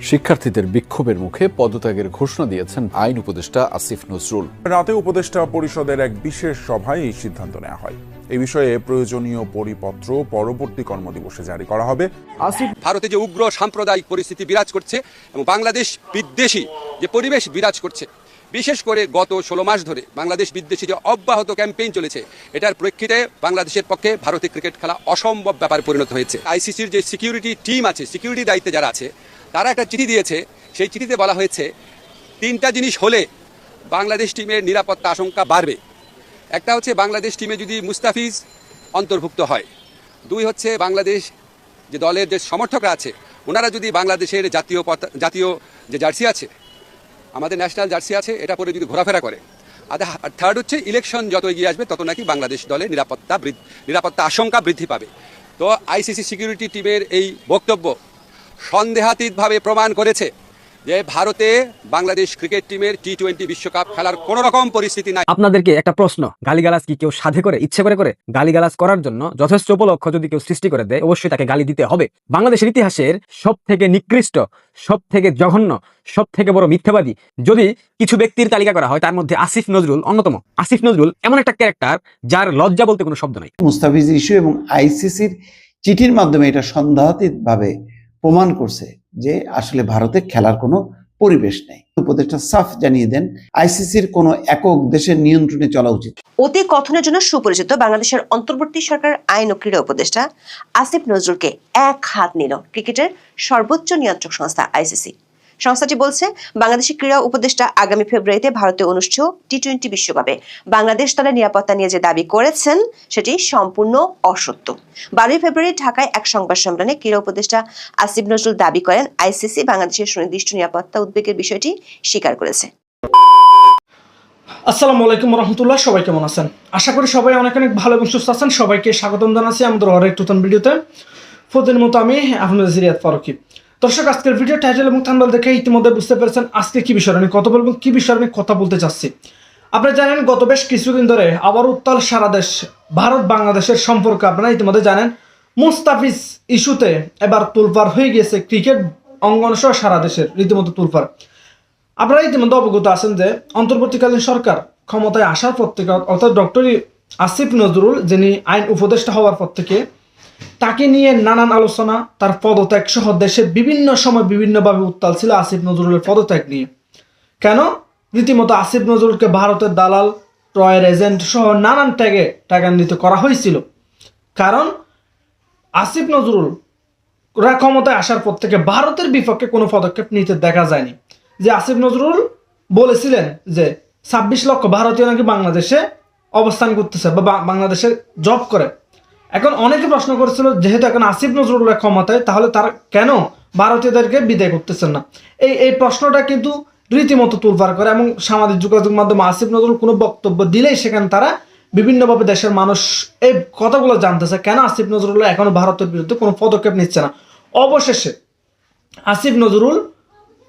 শিক্ষার্থীদের বিক্ষোভের মুখে পদত্যাগের ঘোষণা দিয়েছেন আইন উপদেষ্টা আসিফ নজরুল। রাতে উপদেষ্টা পরিষদের এক বিশেষ সভায় এই সিদ্ধান্ত নেওয়া হয়। এই বিষয়ে প্রয়োজনীয় পরিপত্র পরবর্তী কর্মদিবসে জারি করা হবে। আসিফ ভারতে যে উগ্র সাম্প্রদায়িক পরিস্থিতি বিরাজ করছে এবং বাংলাদেশ বিদ্বেষী যে পরিবেশ বিরাজ করছে বিশেষ করে গত ষোলো মাস ধরে বাংলাদেশ বিদ্বেষী যে অব্যাহত ক্যাম্পেইন চলেছে এটার প্রেক্ষিতে বাংলাদেশের পক্ষে ভারতে ক্রিকেট খেলা অসম্ভব ব্যাপারে পরিণত হয়েছে। আইসিসির যে সিকিউরিটি টিম আছে সিকিউরিটি দায়িত্বে যারা আছে তারা একটা চিঠি দিয়েছে। সেই চিঠিতে বলা হয়েছে, তিনটা জিনিস হলে বাংলাদেশ টিমের নিরাপত্তা আশঙ্কা বাড়বে। একটা হচ্ছে বাংলাদেশ টিমে যদি মুস্তাফিজ অন্তর্ভুক্ত হয়। দুই হচ্ছে বাংলাদেশ যে দলের যে সমর্থকরা আছে, ওনারা যদি বাংলাদেশের জাতীয় জাতীয় যে জার্সি আছে, আমাদের ন্যাশনাল জার্সি আছে, এটা পরে যদি ঘোরাফেরা করে। আর থার্ড হচ্ছে ইলেকশন যত এগিয়ে আসবে, তত নাকি বাংলাদেশ দলের নিরাপত্তা নিরাপত্তা আশঙ্কা বৃদ্ধি পাবে। তো আইসিসি সিকিউরিটি টিমের এই বক্তব্য সন্দেহাতীতভাবে প্রমাণ করেছে যে ভারতে বাংলাদেশ ক্রিকেট টিমের টি টোয়েন্টি বিশ্বকাপ খেলার কোনো রকম পরিস্থিতি নাই। আপনাদেরকে একটা প্রশ্ন গালিগালাজ কি কেউ সাধে করে ইচ্ছে করে করে? গালিগালাজ করার জন্য যথেষ্ট উপলক্ষ যদি কেউ সৃষ্টি করে দেয় অবশ্যই তাকে গালি দিতে হবে। বাংলাদেশের ইতিহাসের সব থেকে নিকৃষ্ট সব থেকে জঘন্য সব থেকে বড় মিথ্যাবাদী যদি কিছু ব্যক্তির তালিকা করা হয় তার মধ্যে আসিফ নজরুল অন্যতম। আসিফ নজরুল এমন একটা ক্যারেক্টার যার লজ্জা বলতে কোনো শব্দ নাই। মুস্তাফিজ ইস্যু এবং আইসিসির চিঠির মাধ্যমে এটা সন্দেহাতীতভাবে প্রমাণ করছে যে আসলে ভারতে খেলার কোনো পরিবেশ নেই। উপদেষ্টা সাফ জানিয়ে দেন, আইসিসির কোনো একক দেশের নিয়ন্ত্রণে চলা উচিত। অতি কথনের জন্য সুপরিচিত বাংলাদেশের অন্তর্বর্তী সরকার আইন ও ক্রীড়া উপদেষ্টা আসিফ নজরুলকে এক হাত নিল ক্রিকেটের সর্বোচ্চ নিয়ন্ত্রক সংস্থা আইসিসি। সংস্থাটি বলছে বাংলাদেশের ক্রীড়া উপদেষ্টা আগামী ফেব্রুয়ারিতে ভারতে অনুষ্ঠেয় টি টোয়েন্টি বিশ্বকাপে বাংলাদেশ দলের নিরাপত্তা নিয়ে যে দাবি করেছেন, সেটি সম্পূর্ণ অসত্য। বারোই ফেব্রুয়ারি ঢাকায় এক সংবাদ সম্মেলনে ক্রীড়া উপদেষ্টা আসিফ নজরুল দাবি করেন, আইসিসি বাংলাদেশের সুনির্দিষ্ট নিরাপত্তা উদ্বেগের বিষয়টি স্বীকার করেছে। আসসালামু আলাইকুম রহমতুল্লাহ, সবাই কেমন আছেন? আশা করি সবাই অনেক অনেক ভালো এবং সুস্থ আছেন। সবাইকে স্বাগতম জানাচ্ছি আমাদের আরেক নতুন ভিডিওতে। প্রতিদিন মতো আমি আপনাদের জিরিয়াত ফারুকি। দর্শক, আজকের ভিডিও টাইটেল এবং থাম্বনেল দেখে ইতিমধ্যে বুঝতে পেরেছেন আজকে কি বিষয় নিয়ে কথা বলব কি বিষয় নিয়ে কথা বলতে চাচ্ছি। আপনারা জানেন, গত বেশ কিছুদিন ধরে আবার উত্তাল সারা দেশ, ভারত, বাংলাদেশের সম্পর্ক আপনারা ইতিমধ্যে জানেন। মুস্তাফিজ ইস্যুতে এবার তুলপার হয়ে গিয়েছে ক্রিকেট অঙ্গন সহ সারা দেশের রীতিমতো তুলপার। আপনারা ইতিমধ্যে অবগত আছেন যে অন্তর্বর্তীকালীন সরকার ক্ষমতায় আসার পর থেকে, অর্থাৎ ডক্টর আসিফ নজরুল, যিনি আইন উপদেষ্টা হওয়ার পর থেকে তাকে নিয়ে নানান আলোচনা, তার পদত্যাগ সহ দেশে বিভিন্ন সময় বিভিন্নভাবে উত্তাল ছিল আসিফ নজরুলের পদত্যাগ নিয়ে। কেন? রীতিমতো আসিফ নজরুলকে ভারতের দালাল ট্রয়ের এজেন্ট সহ নানান ট্যাগে টাকান্বিত করা হয়েছিল। কারণ, আসিফ নজরুল রা ক্ষমতায় আসার পর থেকে ভারতের বিপক্ষে কোনো পদক্ষেপ নিতে দেখা যায়নি। যে আসিফ নজরুল বলেছিলেন যে, ছাব্বিশ লক্ষ ভারতীয় নাকি বাংলাদেশে অবস্থান করতেছে বা- বাংলাদেশে জব করে। এখন অনেকে প্রশ্ন করেছিল, যেহেতু এখন আসিফ নজরুলের ক্ষমতায়, তাহলে তার কেন ভারতীয়দেরকে বিদায় করতেছেন না? এই এই প্রশ্নটা কিন্তু রীতিমতো তুলপার করে এবং সামাজিক যোগাযোগ মাধ্যমে আসিফ নজরুল কোনো বক্তব্য দিলেই সেখানে তারা বিভিন্নভাবে দেশের মানুষ এই কথাগুলো জানতেছে, কেন আসিফ নজরুল এখনও ভারতের বিরুদ্ধে কোনো পদক্ষেপ নিচ্ছে না? অবশেষে আসিফ নজরুল,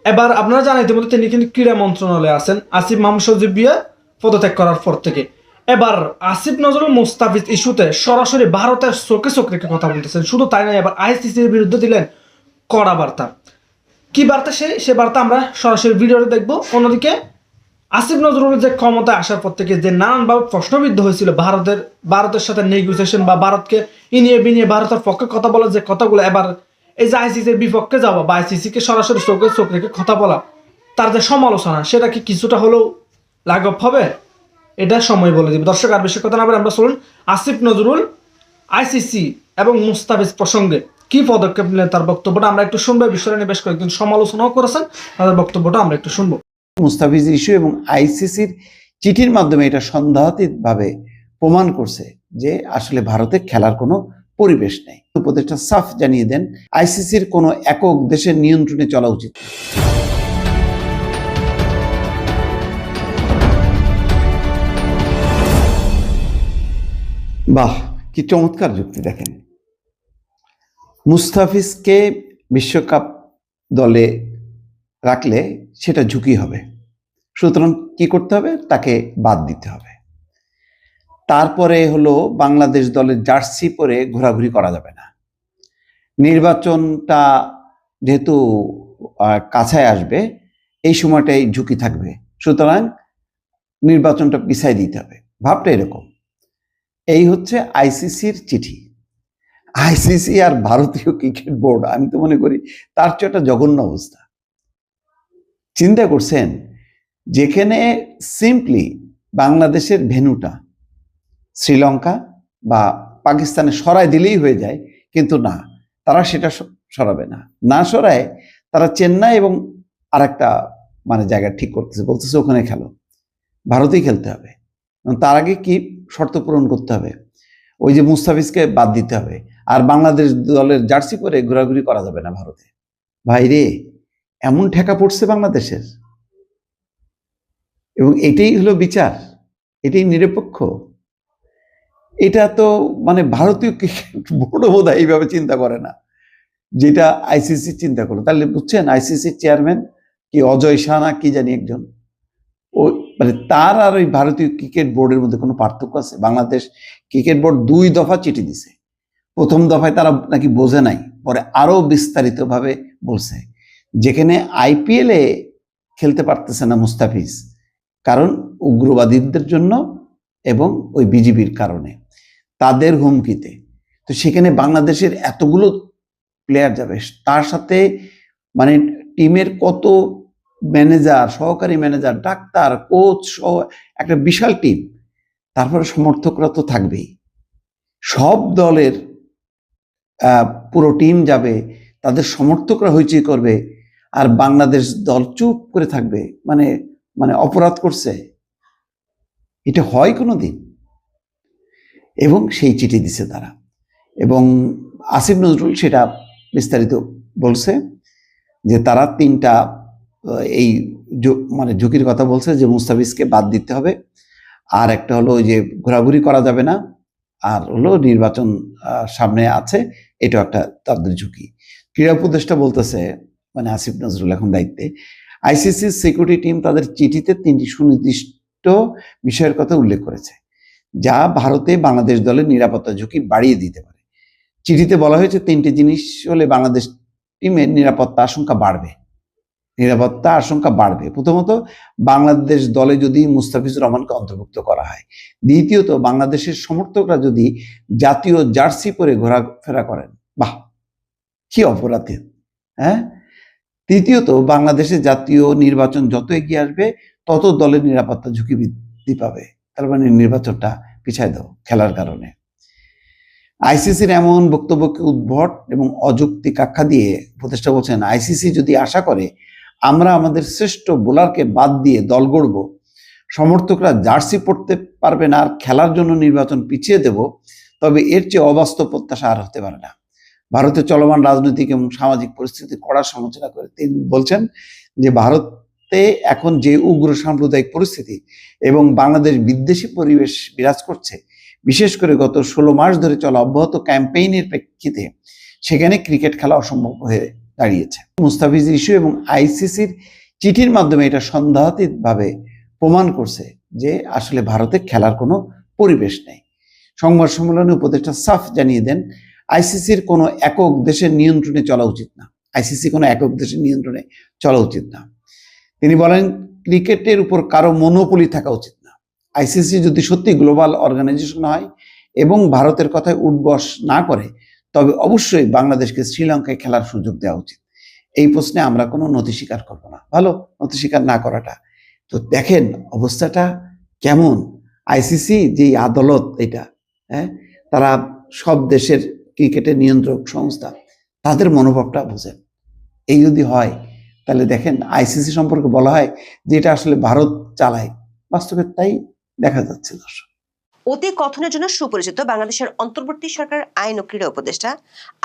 এবার আপনারা জানেন ইতিমধ্যে তিনি কিন্তু ক্রীড়া মন্ত্রণালয়ে আছেন। আসিফ মাহমুদ সজিবিয়া পদত্যাগ করার পর থেকে। এবার আসিফ নজরুল মুস্তাফিজ ইস্যুতে সরাসরি ভারতের চোখে চোখ রেখে কথা বলতেছেন। শুধু তাই নয়, এবার আইসিসির বিরুদ্ধে দিলেন কড়া বার্তা। কি বার্তা সে? সে বার্তা আমরা সরাসরি ভিডিওতে দেখব। অন্যদিকে, আসিফ নজরুল যে ক্ষমতায় আসার পর থেকে যে নানানভাবে প্রশ্নবিদ্ধ হয়েছিল ভারতের ভারতের সাথে নেগোসিয়েশন বা ভারতকে ইনিয়ে বিনিয়ে ভারতের পক্ষে কথা বলার যে কথাগুলো, এবার এই যে আইসিসির বিপক্ষে যাওয়া বা আইসিসিকে সরাসরি চোখে চোখ রেখে কথা বলা, তার যে সমালোচনা, সেটা কি কিছুটা হলেও লাঘব হবে? এটা সময় বলে দিবে। দর্শক, আর বেশি কথা না বলে আমরা শুনুন আসিফ নজরুল, আইসিসি এবং মুস্তাফিজ প্রসঙ্গে কি পদক্ষেপ নিলেন তার বক্তব্যটা আমরা একটু শুনব। এই বিষয়ে নিয়ে বেশ কয়েকদিন সমালোচনাও করেছেন। তাদের বক্তব্যটা আমরা একটু শুনব। মুস্তাফিজ ইস্যু এবং আইসিসির চিঠির মাধ্যমে এটা সন্দেহাতীতভাবে প্রমাণ করছে যে আসলে ভারতে খেলার কোনো পরিবেশ নেই। উপদেষ্টা সাফ জানিয়ে দেন, আইসিসির কোনো একক দেশের নিয়ন্ত্রণে চলা উচিত। বাহ, কি চমৎকার যুক্তি দেখেন। মুস্তাফিজকে বিশ্বকাপ দলে রাখলে সেটা ঝুঁকি হবে। সুতরাং কি করতে হবে? তাকে বাদ দিতে হবে। তারপরে হলো বাংলাদেশ দলের জার্সি পরে ঘোরাঘুরি করা যাবে না। নির্বাচনটা যেহেতু কাছায় আসবে, এই সময়টাই ঝুঁকি থাকবে। সুতরাং নির্বাচনটা পিছাই দিতে হবে। ভাবটা এরকম। এই হচ্ছে আইসিসির চিঠি। আইসিসি আর ভারতীয় ক্রিকেট বোর্ড, আমি তো মনে করি তার চেয়ে একটা জঘন্য অবস্থা। চিন্তা করছেন, যেখানে সিম্পলি বাংলাদেশের ভেনুটা শ্রীলঙ্কা বা পাকিস্তানে সরাই দিলেই হয়ে যায়, কিন্তু না, তারা সেটা সরাবে না। না সরায় তারা চেন্নাই এবং আরেকটা মানে জায়গা ঠিক করতেছে, বলতেছে ওখানে খেলো। ভারতেই খেলতে হবে। তার আগে কি শর্ত পূরণ করতে হবে? ওই যে মুস্তাফিজকে বাদ দিতে হবে। আর বাংলাদেশ দলের জার্সি পরে ঘোরাঘুরি করা যাবে না ভারতে। ভাই রে, এমন ঠেকা পড়ছে বাংলাদেশের। এবং এটাই হলো বিচার, এটাই নিরপেক্ষ। এটা তো মানে ভারতীয় ক্রিকেট বোর্ডও বোধ এইভাবে চিন্তা করে না, যেটা আইসিসি চিন্তা করল। তাহলে বুঝছেন, আইসিসির চেয়ারম্যান কি অজয় শাহ না কি জানি একজন। মানে তার আর ওই ভারতীয় ক্রিকেট বোর্ডের মধ্যে কোনো পার্থক্য আছে? বাংলাদেশ ক্রিকেট বোর্ড দুই দফা চিঠি দিছে। প্রথম দফায় তারা নাকি বোঝে নাই, পরে আরও বিস্তারিতভাবে বলছে। যেখানে আইপিএলে খেলতে পারতেছে না মুস্তাফিজ, কারণ উগ্রবাদীদের জন্য এবং ওই বিজিবির কারণে, তাদের হুমকিতে। তো সেখানে বাংলাদেশের এতগুলো প্লেয়ার যাবে, তার সাথে মানে টিমের কত ম্যানেজার সহকারী ম্যানেজার ডাক্তার কোচ সহ একটা বিশাল টিম তারপরে সমর্থকরা তো থাকবেই। সব দলের পুরো টিম যাবে, তাদের সমর্থকরা হইচই করবে, আর বাংলাদেশ দল চুপ করে থাকবে মানে মানে অপরাধ করছে। এটা হয় কোনো দিন এবং সেই চিঠি দিছে তারা। এবং আসিফ নজরুল সেটা বিস্তারিত বলছে যে তারা তিনটা এই মানে ঝুঁকির কথা বলছে যে মুস্তাফিজকে বাদ দিতে হবে। আর একটা হলো ওই যে ঘোরাঘুরি করা যাবে না। আর হলো নির্বাচন সামনে আছে, এটাও একটা তাদের ঝুঁকি। ক্রীড়া উপদেষ্টা বলতেছে মানে আসিফ নজরুল এখন দায়িত্বে আইসিসি সিকিউরিটি টিম তাদের চিঠিতে তিনটি সুনির্দিষ্ট বিষয়ের কথা উল্লেখ করেছে, যা ভারতে বাংলাদেশ দলের নিরাপত্তা ঝুঁকি বাড়িয়ে দিতে পারে। চিঠিতে বলা হয়েছে, তিনটি জিনিস হলে বাংলাদেশ টিমের নিরাপত্তা আশঙ্কা বাড়বে। নিরাপত্তা আশঙ্কা বাড়বে। প্রথমত, বাংলাদেশ দলে যদি মুস্তাফিজুর রহমানকে অন্তর্ভুক্ত করা হয়। দ্বিতীয়ত, বাংলাদেশের সমর্থকরা যদি জাতীয় জার্সি পরে ঘোরাফেরা করেন, বাহ, কি অপরাধী হ্যাঁ? তৃতীয়ত, বাংলাদেশে জাতীয় নির্বাচন যত এগিয়ে আসবে, তত দলের নিরাপত্তা ঝুঁকি বৃদ্ধি পাবে। তার মানে নির্বাচনটা পিছায় দাও খেলার কারণে। আইসিসির এমন বক্তব্যকে উদ্ভট এবং অযৌক্তিক আখ্যা দিয়ে উপদেষ্টা বলছেন, আইসিসি যদি আশা করে আমরা আমাদের শ্রেষ্ঠ বোলারকে বাদ দিয়ে দল গড়ব। সমর্থকরা জার্সি পড়তে পারবে না আর খেলার জন্য নির্বাচন পিছিয়ে দেব, তবে এর চেয়ে অবাস্তব প্রত্যাশা আর হতে পারে না। ভারতের চলমান রাজনৈতিক এবং সামাজিক পরিস্থিতি কড়া সমালোচনা করে তিনি বলছেন যে ভারতে এখন যে উগ্র সাম্প্রদায়িক পরিস্থিতি এবং বাংলাদেশ বিদ্বেষী পরিবেশ বিরাজ করছে, বিশেষ করে গত ষোলো মাস ধরে চলা অব্যাহত ক্যাম্পেইনের প্রেক্ষিতে, সেখানে ক্রিকেট খেলা অসম্ভব হয়ে দাঁড়িয়েছে। মুস্তাফিজ ইস্যু এবং আইসিসির চিঠির মাধ্যমে এটা সন্দেহাতীতভাবে প্রমাণ করছে যে আসলে ভারতে খেলার কোনো পরিবেশ নেই। সংবাদ সম্মেলনে উপদেষ্টা সাফ জানিয়ে দেন আইসিসির কোনো একক দেশের নিয়ন্ত্রণে চলা উচিত না। আইসিসি কোনো একক দেশের নিয়ন্ত্রণে চলা উচিত না। তিনি বলেন, ক্রিকেটের উপর কারও মনোপলি থাকা উচিত না। আইসিসি যদি সত্যি গ্লোবাল অর্গানাইজেশন হয় এবং ভারতের কথায় উঠবস না করে তবে অবশ্যই বাংলাদেশকে শ্রীলঙ্কায় খেলার সুযোগ দেওয়া উচিত। এই প্রশ্নে আমরা কোনো নথি স্বীকার করব না। ভালো, নথি স্বীকার না করাটা। তো দেখেন অবস্থাটা কেমন। আইসিসি যেই আদালত এটা হ্যাঁ তারা সব দেশের ক্রিকেটের নিয়ন্ত্রক সংস্থা, তাদের মনোভাবটা বোঝেন। এই যদি হয়, তাহলে দেখেন আইসিসি সম্পর্কে বলা হয় যে এটা আসলে ভারত চালায়। বাস্তবে তাই দেখা যাচ্ছে দর্শক। অতি কথনের জন্য সুপরিচিত বাংলাদেশের অন্তর্বর্তী সরকার আইন ও ক্রীড়া উপদেষ্টা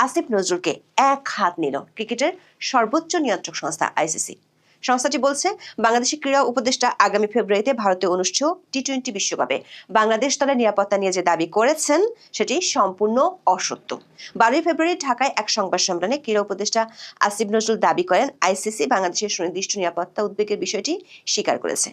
আসিফ নজরুলকে এক হাত নিল ক্রিকেটের সর্বোচ্চ নিয়ন্ত্রক সংস্থা আইসিসি। সংস্থাটি বলছে বাংলাদেশের ক্রীড়া উপদেষ্টা আগামী ফেব্রুয়ারিতে ভারতে অনুষ্ঠেয় টি টোয়েন্টি বিশ্বকাপে বাংলাদেশ দলের নিরাপত্তা নিয়ে যে দাবি করেছেন, সেটি সম্পূর্ণ অসত্য। বারোই ফেব্রুয়ারি ঢাকায় এক সংবাদ সম্মেলনে ক্রীড়া উপদেষ্টা আসিফ নজরুল দাবি করেন, আইসিসি বাংলাদেশের সুনির্দিষ্ট নিরাপত্তা উদ্বেগের বিষয়টি স্বীকার করেছে।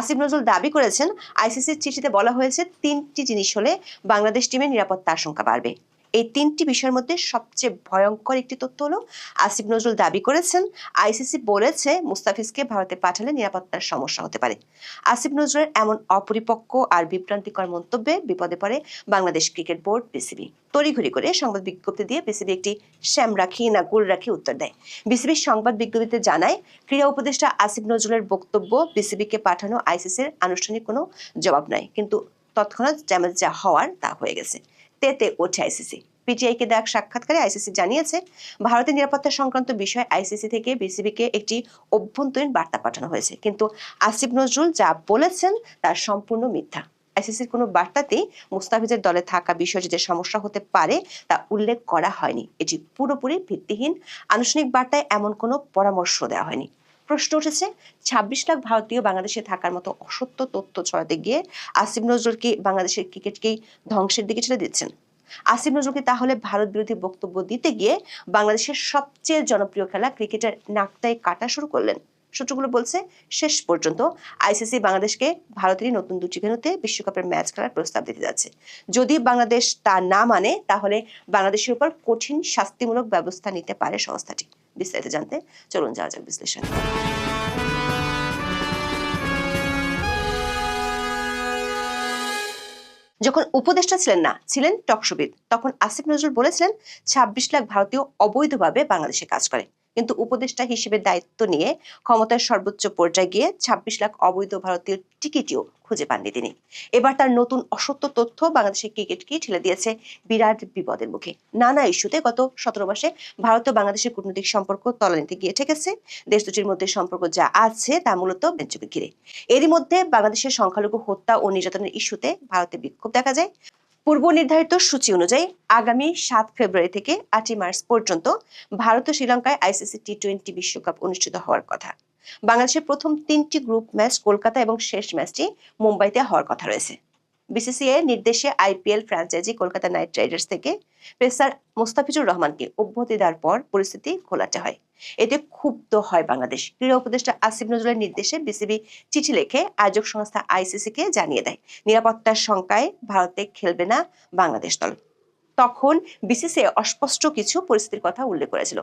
আসিফ নজরুল দাবি করেছেন, আইসিসির চিঠিতে বলা হয়েছে, তিনটি জিনিস হলে বাংলাদেশ টিমের নিরাপত্তা আশঙ্কা বাড়বে। এই তিনটি বিষয়ের মধ্যে সবচেয়ে ভয়ঙ্কর একটি তথ্য হলো, আসিফ নজরুল দাবি করেছেন, আইসিসি বলেছে মুস্তাফিজকে ভারতে পাঠালে নিরাপত্তার সমস্যা হতে পারে। আসিফ নজরুলের এমন অপরিপক্ক আর বিভ্রান্তিকর মন্তব্যে বিপদে পড়ে বাংলাদেশ ক্রিকেট বোর্ড বিসিবি। তড়িঘড়ি করে সংবাদ বিজ্ঞপ্তি দিয়ে বিসিবি একটি শ্যাম রাখি না গুল রাখি উত্তর দেয়। বিসিবির সংবাদ বিজ্ঞপ্তিতে জানায়, ক্রীড়া উপদেষ্টা আসিফ নজরুলের বক্তব্য বিসিবিকে পাঠানো আইসিসির আনুষ্ঠানিক কোনো জবাব নাই কিন্তু তৎক্ষণাৎ ড্যামেজ যা হওয়ার তা হয়ে গেছে। তেতে ওঠে আইসিসি। পিটিআইকে দেওয়া এক সাক্ষাৎকারে আইসিসি জানিয়েছে, ভারতের নিরাপত্তা সংক্রান্ত বিষয়ে আইসিসি থেকে বিসিবিকে একটি অভ্যন্তরীণ বার্তা পাঠানো হয়েছে। কিন্তু আসিফ নজরুল যা বলেছেন তার সম্পূর্ণ মিথ্যা। আইসিসির কোনো বার্তাতেই মুস্তাফিজের দলে থাকা বিষয়ে যে সমস্যা হতে পারে তা উল্লেখ করা হয়নি। এটি পুরোপুরি ভিত্তিহীন। আনুষ্ঠানিক বার্তায় এমন কোনো পরামর্শ দেওয়া হয়নি। প্রশ্ন উঠেছে, ছাব্বিশ লাখ ভারতীয় বাংলাদেশে থাকার মতো অসত্য তথ্য ছড়াতে গিয়ে আসিফ নজরুল কি বাংলাদেশের ক্রিকেটকেই ধ্বংসের দিকে ছেড়ে দিচ্ছেন। আসিফ নজরুলকে তাহলে ভারত বিরোধী বক্তব্য দিতে গিয়ে বাংলাদেশের সবচেয়ে জনপ্রিয় খেলা ক্রিকেটের নাকটাই কাটা শুরু করলেন। সূত্রগুলো বলছে, শেষ পর্যন্ত আইসিসি বাংলাদেশকে ভারতেরই নতুন দুটি ভেন্যুতে বিশ্বকাপের ম্যাচ খেলার প্রস্তাব দিতে যাচ্ছে। যদি বাংলাদেশ তা না মানে তাহলে বাংলাদেশের উপর কঠিন শাস্তিমূলক ব্যবস্থা নিতে পারে সংস্থাটি। বিস্তারিত জানতে চলুন যাওয়া যাক বিশ্লেষণ যখন উপদেষ্টা ছিলেন না, ছিলেন টকশোবিদ। তখন আসিফ নজরুল বলেছিলেন, ছাব্বিশ লাখ ভারতীয় অবৈধভাবে বাংলাদেশে কাজ করে। কিন্তু উপদেষ্টা হিসেবে দায়িত্ব নিয়ে ক্ষমতার সর্বোচ্চ পর্যায়ে গিয়ে ছাব্বিশ লাখ অবৈধ ভারতীয় টিকিটিও খুঁজে পাননি তিনি। এবার তার নতুন অসত্য তথ্য বাংলাদেশের ক্রিকেটকে ঠেলে দিয়েছে বিরাট বিপদের মুখে। নানা ইস্যুতে গত সতেরো মাসে ভারত ও বাংলাদেশের কূটনৈতিক সম্পর্ক তলানিতে গিয়ে ঠেকেছে। দেশ দুটির মধ্যে সম্পর্ক যা আছে তা মূলত বেঞ্চকে ঘিরে। এরই মধ্যে বাংলাদেশের সংখ্যালঘু হত্যা ও নির্যাতনের ইস্যুতে ভারতে বিক্ষোভ দেখা যায়। পূর্ব নির্ধারিত সূচি অনুযায়ী আগামী সাত ফেব্রুয়ারি থেকে আটই মার্চ পর্যন্ত ভারত ও শ্রীলঙ্কায় আইসিসি টি টোয়েন্টি বিশ্বকাপ অনুষ্ঠিত হওয়ার কথা। বাংলাদেশের প্রথম তিনটি গ্রুপ ম্যাচ কলকাতা এবং শেষ ম্যাচটি মুম্বাইতে হওয়ার কথা রয়েছে। বিসিসিআই নির্দেশে IPL franchise Kolkata Knight Riders থেকে পেসার মোস্তাফিজুর রহমানকে অব্যাহতি দেওয়ার পর পরিস্থিতি খোলাতে হয়। এতে ক্ষুব্ধ হয় বাংলাদেশ। ক্রীড়া উপদেষ্টা আসিফ নজরুলের নির্দেশে বিসিবি চিঠি লিখে আয়োজক সংস্থা আইসিসিকে জানিয়ে দেয়, নিরাপত্তার শঙ্কায় ভারতে খেলবে না বাংলাদেশ দল। তখন বিসিসিআই অস্পষ্ট কিছু পরিস্থিতির কথা উল্লেখ করেছিল।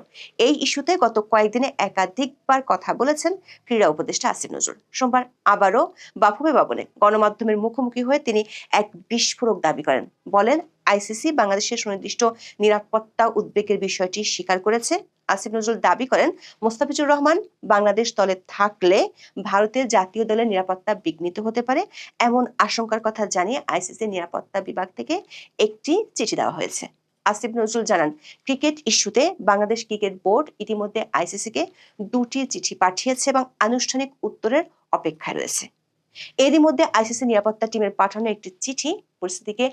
এই ইস্যুতে গত কয়েকদিনে একাধিকবার কথা বলেছেন ক্রীড়া উপদেষ্টা আসিফ নজরুল। সোমবার আবারও বাফুবে ভবনে গণমাধ্যমের মুখোমুখি হয়ে তিনি এক বিস্ফোরক দাবি করেন। বলেন, আইসিসি বাংলাদেশের সুনির্দিষ্ট নিরাপত্তা উদ্বেগের বিষয়টি স্বীকার করেছে। আসিফ নজরুল দাবি করেন, মোস্তাফিজুর রহমান বাংলাদেশ দলে থাকলে ভারতের জাতীয় দলের নিরাপত্তা বিঘ্নিত হতে পারে এমন আশঙ্কার কথা জানিয়ে আইসিসি নিরাপত্তা বিভাগ থেকে একটি চিঠি দেওয়া হয়েছে। আসিফ নজরুল জানান, ক্রিকেট ইস্যুতে বাংলাদেশ ক্রিকেট বোর্ড ইতিমধ্যে আইসিসিকে দুটি চিঠি পাঠিয়েছে এবং আনুষ্ঠানিক উত্তরের অপেক্ষায় রয়েছে। এরই মধ্যে আইসিসি নিরাপত্তা টিমের পাঠানো একটি চিঠি পরিস্থিতিকে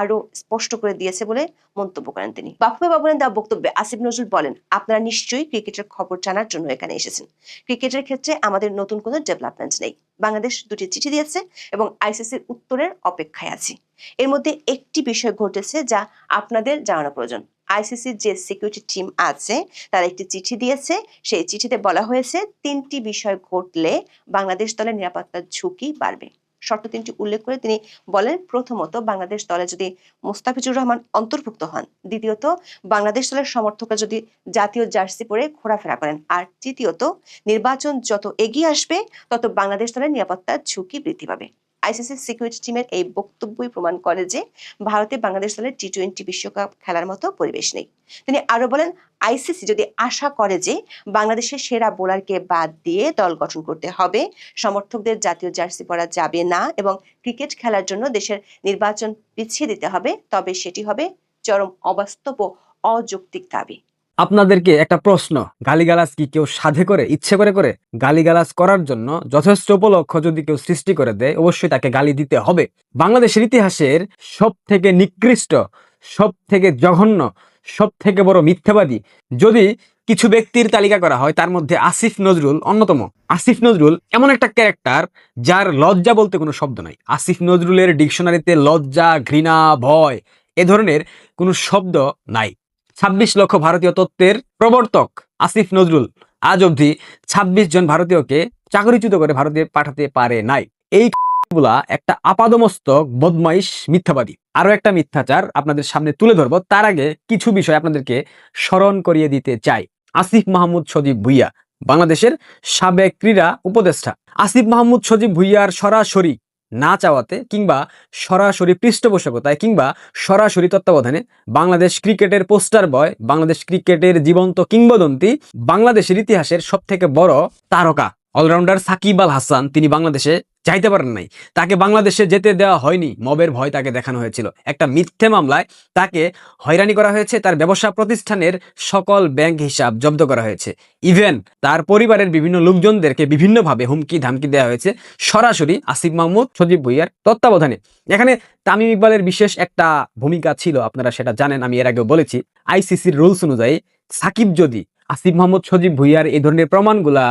আরও স্পষ্ট করে দিয়েছে বলে মন্তব্য করেন তিনি। বাফুবে ভবনের দেওয়া বক্তব্যে আসিফ নজরুল বলেন, আপনারা নিশ্চয়ই ক্রিকেটের খবর জানার জন্য এখানে এসেছেন। ক্রিকেটের ক্ষেত্রে আমাদের নতুন কোনো ডেভেলপমেন্ট নেই। বাংলাদেশ দুটি চিঠি দিয়েছে এবং আইসিসির উত্তরের অপেক্ষায় আছি। এর মধ্যে একটি বিষয় ঘটেছে যা আপনাদের জানানো প্রয়োজন। আইসিসির যে সিকিউরিটি টিম আছে, তারা একটি চিঠি দিয়েছে। সেই চিঠিতে বলা হয়েছে, তিনটি বিষয় ঘটলে বাংলাদেশ দলের নিরাপত্তার ঝুঁকি বাড়বে। শর্ত তিনটি উল্লেখ করে তিনি বলেন, প্রথমত, বাংলাদেশ দলে যদি মোস্তাফিজুর রহমান অন্তর্ভুক্ত হন, দ্বিতীয়ত, বাংলাদেশ দলের সমর্থকরা যদি জাতীয় জার্সি পরে ঘোরাফেরা করেন, আর তৃতীয়ত, নির্বাচন যত এগিয়ে আসবে, তত বাংলাদেশ দলের নিরাপত্তার ঝুঁকি বৃদ্ধি পাবে। আইসিসি সিকিউরিটি টিমের এই বক্তব্যই প্রমাণ করে যে ভারতে বাংলাদেশ দলের টি টোয়েন্টি বিশ্বকাপ খেলার মতো পরিবেশ নেই। তিনি আরও বলেন, আইসিসি যদি আশা করে যে বাংলাদেশের সেরা বোলারকে বাদ দিয়ে দল গঠন করতে হবে, সমর্থকদের জাতীয় জার্সি পরা যাবে না এবং ক্রিকেট খেলার জন্য দেশের নির্বাচন পিছিয়ে দিতে হবে, তবে সেটি হবে চরম অবাস্তব ও অযৌক্তিক দাবি। আপনাদেরকে একটা প্রশ্ন, গালিগালাজ কি কেউ সাধে করে, ইচ্ছে করে করে? গালিগালাজ করার জন্য যথেষ্ট উপলক্ষ যদি কেউ সৃষ্টি করে দেয়, অবশ্যই তাকে গালি দিতে হবে। বাংলাদেশের ইতিহাসের সব থেকে নিকৃষ্ট সব থেকে জঘন্য সব থেকে বড় মিথ্যাবাদী যদি কিছু ব্যক্তির তালিকা করা হয়, তার মধ্যে আসিফ নজরুল অন্যতম। আসিফ নজরুল এমন একটা ক্যারেক্টার যার লজ্জা বলতে কোনো শব্দ নাই। আসিফ নজরুলের ডিকশনারিতে লজ্জা, ঘৃণা, ভয় এ ধরনের কোনো শব্দ নাই। ছাব্বিশ লক্ষ ভারতীয় তত্ত্বের প্রবর্তক আসিফ নজরুল আজ অবধি ছাব্বিশ জন ভারতীয়কে চাকরিচ্যুত করে ভারতে পাঠাতে পারে নাই। এই গুলা একটা আপাদমস্তক, বদমাইশ, মিথ্যাবাদী। আরও একটা মিথ্যাচার আপনাদের সামনে তুলে ধরবো, তার আগে কিছু বিষয় আপনাদেরকে স্মরণ করিয়ে দিতে চাই। আসিফ মাহমুদ সজীব ভুইয়া, বাংলাদেশের সাবেক ক্রীড়া উপদেষ্টা। আসিফ মাহমুদ সজীব ভুইয়ার সরাসরি না চাওয়াতে কিংবা সরাসরি পৃষ্ঠপোষকতায় কিংবা সরাসরি তত্ত্বাবধানে বাংলাদেশ ক্রিকেটের পোস্টার বয়, বাংলাদেশ ক্রিকেটের জীবন্ত কিংবদন্তি, বাংলাদেশের ইতিহাসের সবথেকে বড় তারকা। অলরাউন্ডার সাকিব আল হাসান, তিনি বাংলাদেশে যাইতে পারেন নাই। তাকে বাংলাদেশে যেতে দেওয়া হয়নি, মবের ভয় তাকে দেখানো হয়েছিল। একটা মিথ্যে মামলায় তাকে হয়রানি করা হয়েছে, তার ব্যবসা প্রতিষ্ঠানের সকল ব্যাংক হিসাব জব্দ করা হয়েছে। ইভেন তার পরিবারের বিভিন্ন লোকজনদেরকে বিভিন্নভাবে হুমকি ধামকি দেওয়া হয়েছে, সরাসরি আসিফ মাহমুদ, সজীব ভুইয়ার তত্ত্বাবধানে। এখানে তামিম ইকবালের বিশেষ একটা ভূমিকা ছিল, আপনারা সেটা জানেন, আমি এর আগেও বলেছি। আইসিসির রুলস অনুযায়ী সাকিব যদি, আসিফ মাহমুদ, সজীব ভুইয়ার এই ধরনের প্রমাণগুলা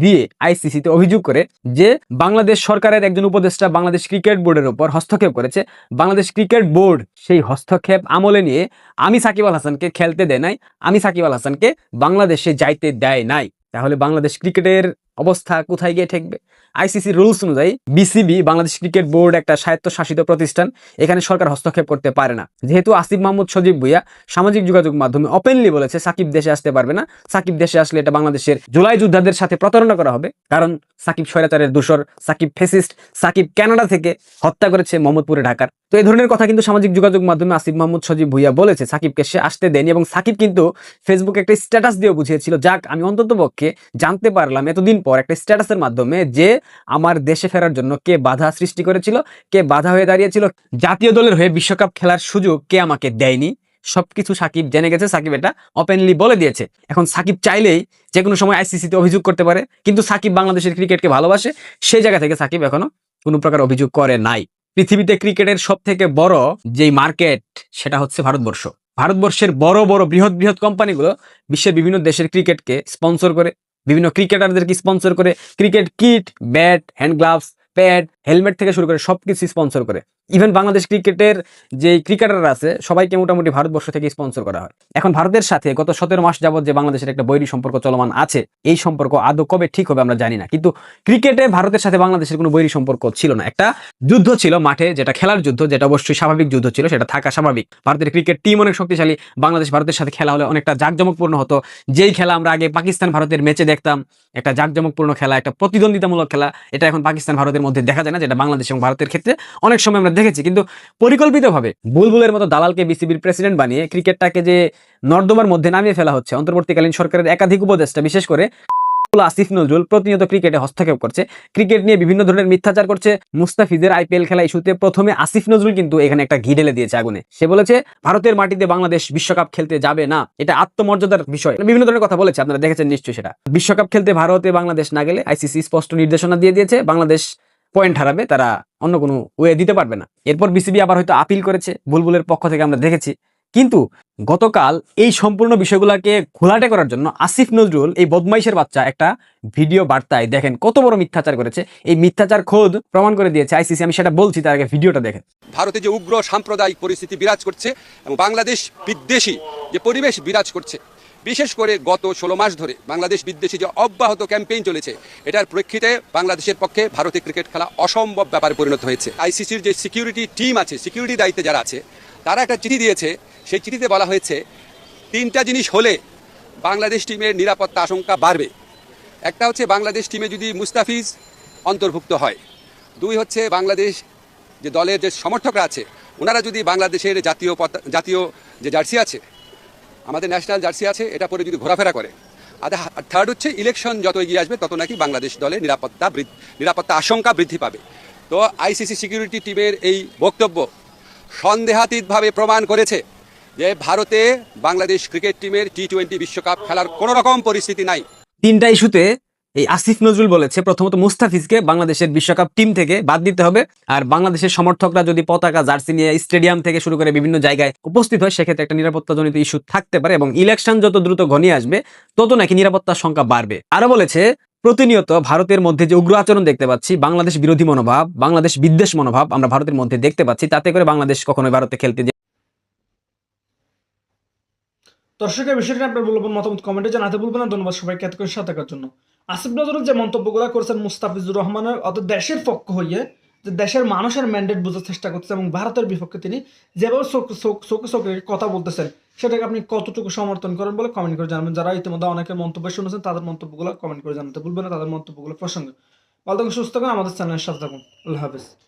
দিয়ে আইসিসিতে অভিযোগ করে যে বাংলাদেশ সরকারের একজন উপদেষ্টা বাংলাদেশ ক্রিকেট বোর্ডের উপর হস্তক্ষেপ করেছে। বাংলাদেশ ক্রিকেট বোর্ড সেই হস্তক্ষেপ আমলে নিয়ে আমি সাকিব আল হাসানকে খেলতে দেয় নাই, আমি সাকিব আল হাসানকে বাংলাদেশে যাইতে দেয় নাই। তাহলে বাংলাদেশ ক্রিকেটের অবস্থা কোথায় গিয়ে ঠেকবে? আইসিসি রুলস অনুযায়ী বিসিবি বাংলাদেশ ক্রিকেট বোর্ড একটা স্বায়ত্তশাসিত প্রতিষ্ঠান, এখানে সরকার হস্তক্ষেপ করতে পারে না। যেহেতু আসিফ মাহমুদ সজীব ভুইয়া সামাজিক যোগাযোগ মাধ্যমে ওপেনলি বলেছে, সাকিব দেশে আসতে পারবে না। সাকিব দেশে আসলে এটা বাংলাদেশের জুলাই যোদ্ধাদের সাথে প্রতারণা করা হবে। কারণ সাকিব স্বৈরাচারের দূষর, সাকিব ফেসিস্ট, সাকিব কানাডা থেকে হত্যা করেছে মোহাম্মদপুরে ঢাকার। তো এই ধরনের কথা কিন্তু সামাজিক যোগাযোগ মাধ্যমে আসিফ মাহমুদ সজীব ভুইয়া বলেছে, সাকিবকে সে আসতে দেয়নি এবং সাকিব কিন্তু ফেসবুকে একটা স্ট্যাটাস দিয়ে বুঝিয়েছিল, যাক, আমি অন্তত পক্ষে জানতে পারলাম এতদিন পর একটা স্ট্যাটাসের মাধ্যমে যে আমার দেশে ফেরার জন্য কে বাধা সৃষ্টি করেছিল, কে বাধা হয়ে দাঁড়িয়েছিল, জাতীয় দলের হয়ে বিশ্বকাপ খেলার সুযোগ কে আমাকে দেয়নি, সবকিছু সাকিব জেনে গেছে, সাকিব এটা ওপেনলি বলে দিয়েছে। এখন সাকিব চাইলেই যে কোনো সময় আইসিসিতে অভিযোগ করতে পারে, কিন্তু সাকিব বাংলাদেশের ক্রিকেটকে ভালোবাসে, সেই জায়গা থেকে সাকিব এখনও কোনো প্রকার অভিযোগ করে নাই। পৃথিবীতে ক্রিকেটের সব থেকে বড় যেই মার্কেট সেটা হচ্ছে ভারতবর্ষ। ভারতবর্ষের বড় বড় বৃহৎ বৃহৎ কোম্পানিগুলো বিশ্বের বিভিন্ন দেশের ক্রিকেটকে স্পন্সর করে বিভিন্ন ক্রিকেটারদেরকে স্পন্সর করে? Cricket kit bat hand gloves pad helmet থেকে শুরু করে সব কিছু স্পন্সর করে। ইভেন বাংলাদেশ ক্রিকেটের যে ক্রিকেটাররা আছে, সবাইকে মোটামুটি ভারতবর্ষ থেকে স্পন্সর করা হয়। এখন ভারতের সাথে গত সতেরো মাস যাবত যে বাংলাদেশের একটা বৈরী সম্পর্ক চলমান আছে, এই সম্পর্ক আদৌ কবে ঠিক হবে আমরা জানি না। কিন্তু ক্রিকেটে ভারতের সাথে বাংলাদেশের কোনো বৈরী সম্পর্ক ছিল না। একটা যুদ্ধ ছিল মাঠে, যেটা খেলার যুদ্ধ, যেটা অবশ্যই স্বাভাবিক যুদ্ধ ছিল, সেটা থাকা স্বাভাবিক। ভারতের ক্রিকেট টিম অনেক শক্তিশালী। বাংলাদেশ ভারতের সাথে খেলা হলে অনেকটা জাঁকজমকপূর্ণ হতো। যেই খেলা আমরা আগে পাকিস্তান ভারতের ম্যাচে দেখতাম, একটা জাঁকজমকপূর্ণ খেলা, একটা প্রতিদ্বন্দ্বিতামূলক খেলা, এটা এখন পাকিস্তান ভারতের মধ্যে দেখা যায় না, যেটা বাংলাদেশ এবং ভারতের ক্ষেত্রে অনেক সময় আমরা দেখেছি, কিন্তু পরিকল্পিতভাবে বুলবুলের মতো দালালকে বিসিবির প্রেসিডেন্ট বানিয়ে ক্রিকেটটাকে যে নর্দমার মধ্যে নামিয়ে ফেলা হচ্ছে, অন্তর্বর্তীকালীন সরকারের একাধিক উপদেষ্টা, বিশেষ করে আসিফ নজরুল প্রতিনিয়ত ক্রিকেটে হস্তক্ষেপ করছে। ক্রিকেট নিয়ে বিভিন্ন ধরনের মিথ্যাচার করছে। মুস্তাফিজের আইপিএল খেলা ইস্যুতে প্রথমে আসিফ নজরুল কিন্তু এখানে একটা ঘি ঢেলে দিয়েছে আগুনে। সে বলেছে, ভারতের মাটিতে বাংলাদেশ বিশ্বকাপ খেলতে যাবে না। এটা আত্মমর্যাদার বিষয়। বিভিন্ন ধরনের কথা বলেছে, আপনারা দেখেছেন নিশ্চয়ই সেটা। বিশ্বকাপ খেলতে ভারতে বাংলাদেশ না গেলে আইসিসি স্পষ্ট নির্দেশনা দিয়ে দিয়েছে। বাংলাদেশ পয়েন্ট হারাবে, তারা অন্য কোনো ওয়ে দিতে পারবে না। এরপর বিসিবি আবার হয়তো আপিল করেছে, বুলবুলের পক্ষ থেকে আমরা দেখেছি। কিন্তু গতকাল এই সম্পূর্ণ বিষয়গুলোকে ঘোলাটে করার জন্য আসিফ নজরুল, এই বদমাইশের বাচ্চা, একটা ভিডিও বার্তায় দেখেন কত বড় মিথ্যাচার করেছে। এই মিথ্যাচার খোদ প্রমাণ করে দিয়েছে আইসিসি আমি সেটা বলছি, তার আগে ভিডিওটা দেখেন। ভারতে যে উগ্র সাম্প্রদায়িক পরিস্থিতি বিরাজ করছে এবং বাংলাদেশ বিদ্বেষী যে পরিবেশ বিরাজ করছে বিশেষ করে গত ষোলো মাস ধরে বাংলাদেশ বিদ্বেষী যে অব্যাহত ক্যাম্পেইন চলেছে, এটার প্রেক্ষিতে বাংলাদেশের পক্ষে ভারতে ক্রিকেট খেলা অসম্ভব ব্যাপারে পরিণত হয়েছে। আইসিসির যে সিকিউরিটি টিম আছে, সিকিউরিটি দায়িত্বে যারা আছে, তারা একটা চিঠি দিয়েছে। সেই চিঠিতে বলা হয়েছে, তিনটা জিনিস হলে বাংলাদেশ টিমের নিরাপত্তা আশঙ্কা বাড়বে। একটা হচ্ছে বাংলাদেশ টিমে যদি মুস্তাফিজ অন্তর্ভুক্ত হয়। দুই হচ্ছে বাংলাদেশ যে দলের যে সমর্থকরা আছে, ওনারা যদি বাংলাদেশের জাতীয় জাতীয় যে জার্সি আছে আমাদের ন্যাশনাল জার্সি আছে, এটা পরে যদি ঘোরাফেরা করে। আর থার্ড হচ্ছে ইলেকশন যত এগিয়ে আসবে, তত নাকি বাংলাদেশ দলের নিরাপত্তা নিরাপত্তা আশঙ্কা বৃদ্ধি পাবে। তো আইসিসি সিকিউরিটি টিমের এই বক্তব্য সন্দেহাতীতভাবে প্রমাণ করেছে যে ভারতে বাংলাদেশ ক্রিকেট টিমের টি টোয়েন্টি বিশ্বকাপ খেলার কোনো রকম পরিস্থিতি নাই। তিনটা ইস্যুতে এই আসিফ নজরুল বলেছে, প্রথমত মুস্তাফিজকে বাংলাদেশের বিশ্বকাপ টিম থেকে বাদ দিতে হবে। আর বাংলাদেশের সমর্থকরা যদি পতাকা, জার্সি নিয়ে স্টেডিয়াম থেকে শুরু করে বিভিন্ন জায়গায় উপস্থিত হয়, সেক্ষেত্রে একটা নিরাপত্তাজনিত ইস্যু থাকতে পারে এবং ইলেকশন যত দ্রুত ঘনিয়ে আসবে, তত নাকি নিরাপত্তার সংখ্যা বাড়বে। আরও বলেছে, প্রতিনিয়ত ভারতের মধ্যে যে উগ্র আচরণ দেখতে পাচ্ছি, বাংলাদেশ বিরোধী মনোভাব, বাংলাদেশ বিদ্বেষ মনোভাব আমরা ভারতের মধ্যে দেখতে পাচ্ছি, তাতে করে বাংলাদেশ কখনোই ভারতে খেলতে দর্শকের বিষয়টি আপনার বলবেন মতামত কমেন্টে জানাতে ভুলবেন না। ধন্যবাদ সবাইকে এতক্ষণ সাথে থাকার জন্য। আসিফ নজরুল যে মন্তব্যগুলো করেছেন মুস্তাফিজুর রহমানের অত দেশের পক্ষ হইয়ে যে দেশের মানুষের ম্যান্ডেট বোঝার চেষ্টা করতেছে এবং ভারতের বিপক্ষে তিনি যেভাবে চোখ- চোখ- কথা বলতেছেন, সেটাকে আপনি কতটুকু সমর্থন করেন বলে কমেন্ট করে জানাবেন। যারা ইতিমধ্যে অনেকের মন্তব্য শুনেছেন, তাদের মন্তব্যগুলো কমেন্ট করে জানাতে ভুলবেন না, তাদের মন্তব্যগুলো প্রসঙ্গে। ভালো থাকুন, সুস্থ করেন আমাদের চ্যানেলের সাথে থাকুন। আল্লাহ হাফিজ।